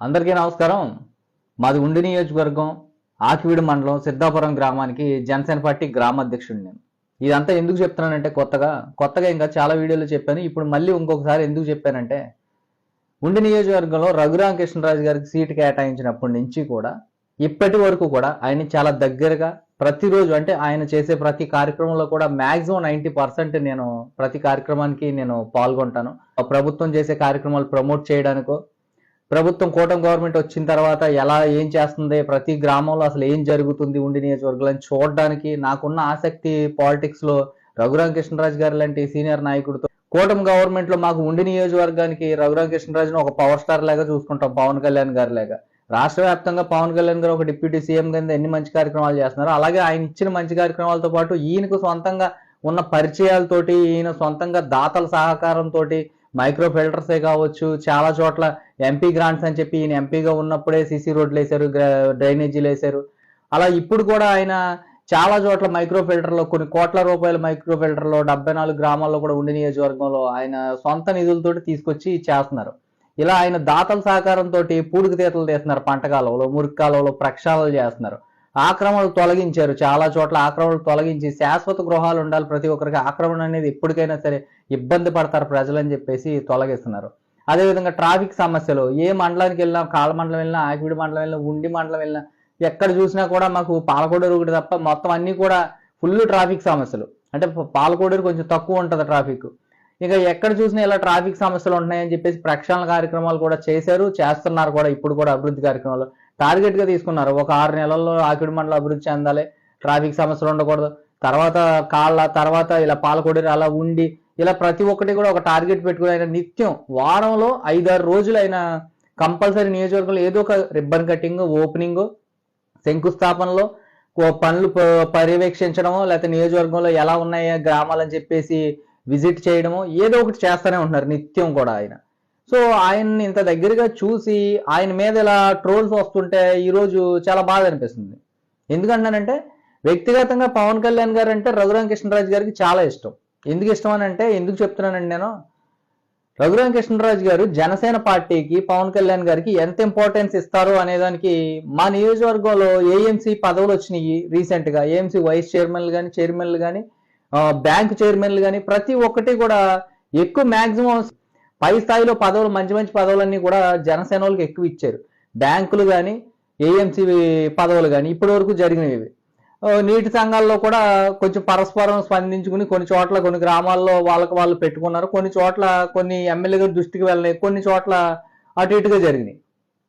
అందరికీ నమస్కారం. మాది ఉండి నియోజకవర్గం ఆకివీడు మండలం సిద్ధాపురం గ్రామానికి జనసేన పార్టీ గ్రామ అధ్యక్షుడు నేను. ఇదంతా ఎందుకు చెప్తున్నానంటే కొత్తగా కొత్తగా ఇంకా చాలా వీడియోలు చెప్పాను. ఇప్పుడు మళ్ళీ ఇంకొకసారి ఎందుకు చెప్పానంటే ఉండి నియోజకవర్గంలో రఘురామ కృష్ణరాజు గారికి సీటు కేటాయించినప్పటి నుంచి కూడా ఇప్పటి వరకు కూడా ఆయన చాలా దగ్గరగా ప్రతిరోజు అంటే ఆయన చేసే ప్రతి కార్యక్రమంలో కూడా మాక్సిమం నైంటీ పర్సెంట్ నేను ప్రతి కార్యక్రమానికి నేను పాల్గొంటాను. ఆ ప్రభుత్వం చేసే కార్యక్రమాలు ప్రమోట్ చేయడానికో ప్రభుత్వం కూటమి గవర్నమెంట్ వచ్చిన తర్వాత ఎలా ఏం చేస్తుంది? ప్రతి గ్రామంలో అసలు ఏం జరుగుతుంది ఉండి నియోజకవర్గాలను చూడడానికి నాకున్న ఆసక్తి పాలిటిక్స్లో రఘురామ కృష్ణరాజు గారు లాంటి సీనియర్ నాయకుడితో కూటమి గవర్నమెంట్లో మాకు ఉండి నియోజకవర్గానికి రఘురామ కృష్ణరాజును ఒక పవర్ స్టార్ లాగా చూసుకుంటాం పవన్ కళ్యాణ్ గారి లాగా. రాష్ట్ర వ్యాప్తంగా పవన్ కళ్యాణ్ గారు ఒక డిప్యూటీ సీఎం కింద ఎన్ని మంచి కార్యక్రమాలు చేస్తున్నారు అలాగే ఆయన ఇచ్చిన మంచి కార్యక్రమాలతో పాటు ఈయనకు సొంతంగా ఉన్న పరిచయాలతోటి ఈయన సొంతంగా దాతల సహకారంతో మైక్రో ఫిల్టర్సే కావచ్చు. చాలా చోట్ల ఎంపీ గ్రాంట్స్ అని చెప్పి ఈయన ఎంపీగా ఉన్నప్పుడే సీసీ రోడ్లు వేశారు డ్రైనేజీలు వేశారు అలా ఇప్పుడు కూడా ఆయన చాలా చోట్ల మైక్రో ఫిల్టర్లో కొన్ని కోట్ల రూపాయల మైక్రో ఫిల్టర్లో డెబ్బై నాలుగు గ్రామాల్లో కూడా ఉండి నియోజకవర్గంలో ఆయన సొంత నిధులతోటి తీసుకొచ్చి చేస్తున్నారు. ఇలా ఆయన దాతల సహకారంతో పూడికి తీతలు తీస్తున్నారు పంట కాలంలో మురికి కాలంలో ప్రక్షాళనలు చేస్తున్నారు. ఆక్రమణలు తొలగించారు. చాలా చోట్ల ఆక్రమణలు తొలగించి శాశ్వత గృహాలు ఉండాలి. ప్రతి ఒక్కరికి ఆక్రమణ అనేది ఎప్పటికైనా సరే ఇబ్బంది పడతారు ప్రజలని చెప్పేసి తొలగిస్తున్నారు. అదేవిధంగా ట్రాఫిక్ సమస్యలు. ఏ మండలానికి వెళ్ళినా కాళ్ళ మండలం వెళ్ళినా ఆకివిడి మండలం వెళ్ళినా ఉండి మండలం వెళ్ళినా ఎక్కడ చూసినా కూడా మాకు పాలకోడూరు ఒకటి తప్ప మొత్తం అన్ని కూడా ఫుల్ ట్రాఫిక్ సమస్యలు. అంటే పాలకోడూరు కొంచెం తక్కువ ఉంటుంది ట్రాఫిక్. ఇక ఎక్కడ చూసినా ఇలా ట్రాఫిక్ సమస్యలు ఉంటున్నాయని చెప్పేసి ప్రక్షాళన కార్యక్రమాలు కూడా చేశారు. చేస్తున్నారు కూడా ఇప్పుడు కూడా అభివృద్ధి కార్యక్రమాలు. టార్గెట్గా తీసుకున్నారు. ఒక ఆరు నెలల్లో ఆకిడి మండలం అభివృద్ధి చెందాలి ట్రాఫిక్ సమస్యలు ఉండకూడదు. తర్వాత కాళ్ళ తర్వాత ఇలా పాలకొడి అలా ఉండి ఇలా ప్రతి ఒక్కటి కూడా ఒక టార్గెట్ పెట్టుకుని ఆయన నిత్యం వారంలో ఐదారు రోజులు ఆయన కంపల్సరీ నియోజకవర్గంలో ఏదో ఒక రిబ్బన్ కటింగ్ ఓపెనింగ్ శంకుస్థాపనలో పనులు ప- పర్యవేక్షించడమో లేకపోతే నియోజకవర్గంలో ఎలా ఉన్నాయో గ్రామాలని చెప్పేసి విజిట్ చేయడము ఏదో ఒకటి చేస్తూనే ఉంటున్నారు నిత్యం కూడా ఆయన. సో ఆయన్ని ఇంత దగ్గరగా చూసి ఆయన మీద ఇలా ట్రోల్స్ వస్తుంటే ఈరోజు చాలా బాధ అనిపిస్తుంది. ఎందుకంటానంటే వ్యక్తిగతంగా పవన్ కళ్యాణ్ గారు అంటే రఘురామ కృష్ణరాజు గారికి చాలా ఇష్టం. ఎందుకు ఇష్టం అని అంటే ఎందుకు చెప్తున్నానండి నేను? రఘురామ కృష్ణరాజు గారు జనసేన పార్టీకి పవన్ కళ్యాణ్ గారికి ఎంత ఇంపార్టెన్స్ ఇస్తారు అనేదానికి మా నియోజకవర్గంలో ఏఎంసీ పదవులు వచ్చినాయి రీసెంట్గా ఏఎంసీ వైస్ చైర్మన్లు కానీ చైర్మన్లు కానీ బ్యాంక్ చైర్మన్లు కానీ ప్రతి ఒక్కటి కూడా ఎక్కువ మ్యాక్సిమం పై స్థాయిలో పదవులు మంచి మంచి పదవులన్నీ కూడా జనసేన వాళ్ళకి ఎక్కువ ఇచ్చారు. బ్యాంకులు కానీ ఏఎంసీ పదవులు కానీ ఇప్పటి వరకు జరిగినవి నీటి సంఘాల్లో కూడా కొంచెం పరస్పరం స్పందించుకుని కొన్ని చోట్ల కొన్ని గ్రామాల్లో వాళ్ళకి వాళ్ళు పెట్టుకున్నారు. కొన్ని చోట్ల కొన్ని ఎమ్మెల్యే గారి దృష్టికి వెళ్ళినాయి కొన్ని చోట్ల అటు ఇటుగా జరిగినాయి